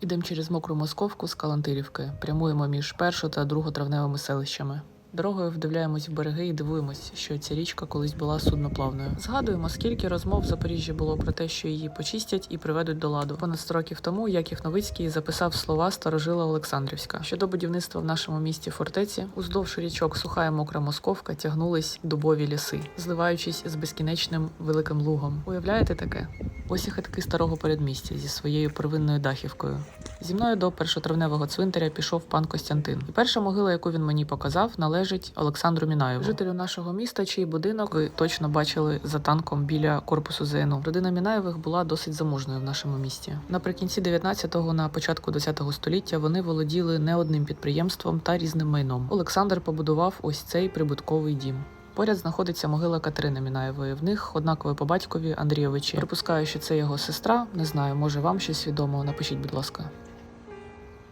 Ідемо через мокру московку з Калантирівки, прямуємо між першо та друготравневими селищами. Дорогою вдивляємось в береги і дивуємось, що ця річка колись була судноплавною. Згадуємо, скільки розмов в Запоріжжі було про те, що її почистять і приведуть до ладу. Понад 100 років тому Яків Новицький записав слова старожила Олександрівська щодо будівництва в нашому місті фортеці. Уздовж річок суха і мокра московка тягнулись дубові ліси, зливаючись з безкінечним великим лугом. Уявляєте таке? Ось і хатки старого передмістя зі своєю первинною дахівкою. Зі мною до першотравневого цвинтаря пішов пан Костянтин. І перша могила, яку він мені показав, належить Олександру Мінаєву, жителю нашого міста, чий будинок ви точно бачили за танком біля корпусу ЗНУ. Родина Мінаєвих була досить заможною в нашому місті. Наприкінці 19-го, на початку 20-го століття вони володіли не одним підприємством та різним майном. Олександр побудував ось цей прибутковий дім. Поряд знаходиться могила Катерини Мінаєвої. В них однакові по батькові Андрійовичі. Припускаю, що це його сестра. Не знаю, може вам щось відомо. Напишіть, будь ласка.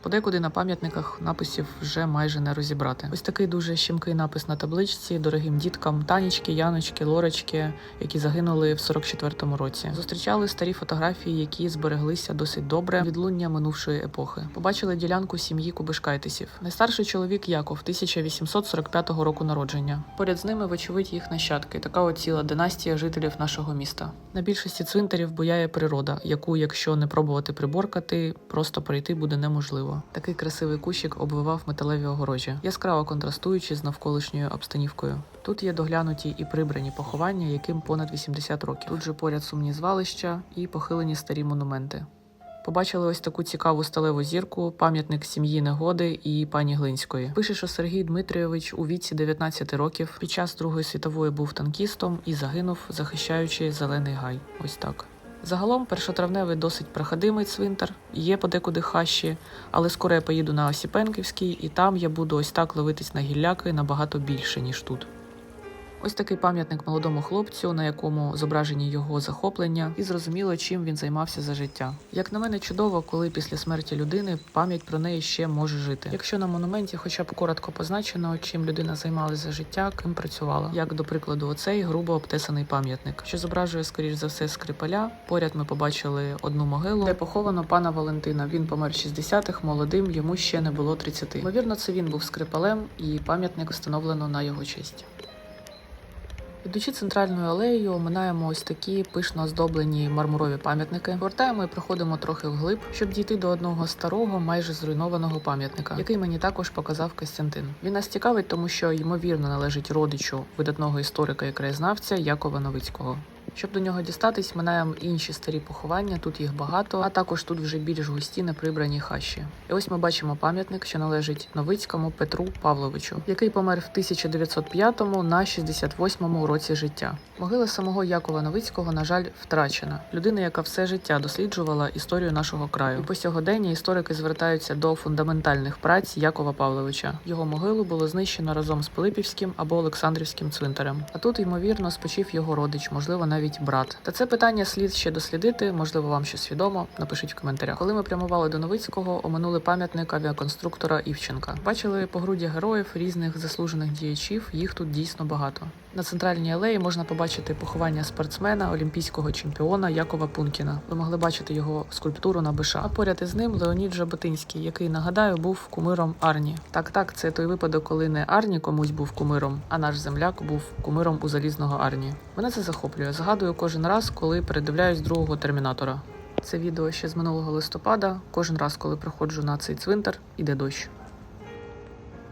Подекуди на пам'ятниках написів вже майже не розібрати. Ось такий дуже щемкий напис на табличці дорогим діткам Танічки, Яночки, Лорочки, які загинули в 44-му році. Зустрічали старі фотографії, які збереглися досить добре відлуння минувшої епохи. Побачили ділянку сім'ї Кубишкайтесів. Найстарший чоловік Яков 1845 року народження. Поряд з ними, вочевидь, їх нащадки. Така от ціла династія жителів нашого міста. На більшості цвинтарів буяє природа, яку, якщо не пробувати приборкати, просто пройти буде неможливо. Такий красивий кущик обвивав металеві огорожі, яскраво контрастуючи з навколишньою обстанівкою. Тут є доглянуті і прибрані поховання, яким понад 80 років. Тут же поряд сумні звалища і похилені старі монументи. Побачили ось таку цікаву сталеву зірку, пам'ятник сім'ї Негоди і пані Глинської. Пише, що Сергій Дмитрійович у віці 19 років під час Другої світової був танкістом і загинув, захищаючи зелений гай. Ось так. Загалом першотравневий досить проходимий цвинтар, є подекуди хащі, але скоро я поїду на Осіпенківський, і там я буду ось так ловитись на гілляки набагато більше, ніж тут. Ось такий пам'ятник молодому хлопцю, на якому зображені його захоплення, і зрозуміло, чим він займався за життя. Як на мене, чудово, коли після смерті людини пам'ять про неї ще може жити. Якщо на монументі, хоча б коротко позначено, чим людина займалася за життя, ким працювала, як до прикладу, оцей грубо обтесаний пам'ятник, що зображує, скоріш за все, скрипаля. Поряд ми побачили одну могилу, де поховано пана Валентина. Він помер 60-х, молодим, йому ще не було 30. Ймовірно, це він був скрипалем, і пам'ятник встановлено на його честь. Ідучи центральною алеєю, оминаємо ось такі пишно оздоблені мармурові пам'ятники. Вертаємо і проходимо трохи вглиб, щоб дійти до одного старого, майже зруйнованого пам'ятника, який мені також показав Костянтин. Він нас цікавить, тому що ймовірно належить родичу видатного історика і краєзнавця Якова Новицького. Щоб до нього дістатись, минаємо інші старі поховання, тут їх багато, а також тут вже більш густі неприбрані хащі. І ось ми бачимо пам'ятник, що належить Новицькому Петру Павловичу, який помер в 1905-му на 68-му році життя. Могила самого Якова Новицького, на жаль, втрачена. Людина, яка все життя досліджувала історію нашого краю. І по сьогодення історики звертаються до фундаментальних праць Якова Павловича. Його могилу було знищено разом з Пилипівським або Олександрівським цвинтарем. А тут, ймовірно, спочив його родич, можливо, навіть брат. Та це питання слід ще дослідити. Можливо, вам щось відомо. Напишіть в коментарях. Коли ми прямували до Новицького, оминули пам'ятник авіаконструктора Івченка. Бачили погруддя героїв різних заслужених діячів. Їх тут дійсно багато. На центральній алеї можна побачити поховання спортсмена, олімпійського чемпіона Якова Пункіна. Ви могли бачити його скульптуру на Биша. А поряд із ним Леонід Жаботинський, який нагадаю був кумиром Арні. Так, так, це той випадок, коли не Арні комусь був кумиром, а наш земляк був кумиром у залізного Арні. Мене це захоплює. Згадую кожен раз, коли передивляюсь другого термінатора. Це відео ще з минулого листопада. Кожен раз, коли приходжу на цей цвинтар, іде дощ.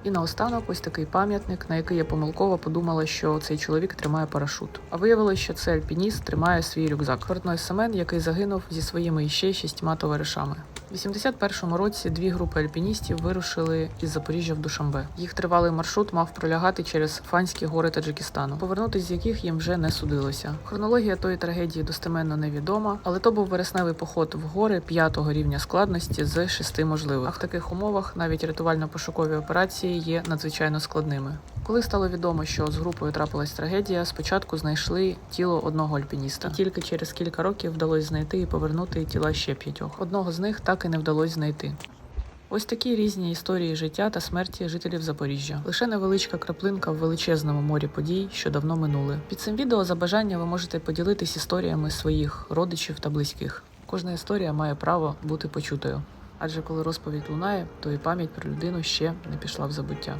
І наостанок ось такий пам'ятник, на який я помилково подумала, що цей чоловік тримає парашут. А виявилося, що цей альпініст тримає свій рюкзак. Портной Семен, який загинув зі своїми іще шістьма товаришами. У 81-му році дві групи альпіністів вирушили із Запоріжжя в Душамбе. Їх тривалий маршрут мав пролягати через Фанські гори Таджикистану, повернутися з яких їм вже не судилося. Хронологія тої трагедії достеменно невідома, але то був вересневий поход в гори п'ятого рівня складності з шести можливих. А в таких умовах навіть рятувально-пошукові операції є надзвичайно складними. Коли стало відомо, що з групою трапилась трагедія, спочатку знайшли тіло одного альпініста. І тільки через кілька років вдалося знайти і повернути тіла ще п'ятьох. Одного з них і не вдалося знайти. Ось такі різні історії життя та смерті жителів Запоріжжя. Лише невеличка краплинка в величезному морі подій, що давно минули. Під цим відео за бажання ви можете поділитись історіями своїх родичів та близьких. Кожна історія має право бути почутою. Адже коли розповідь лунає, то і пам'ять про людину ще не пішла в забуття.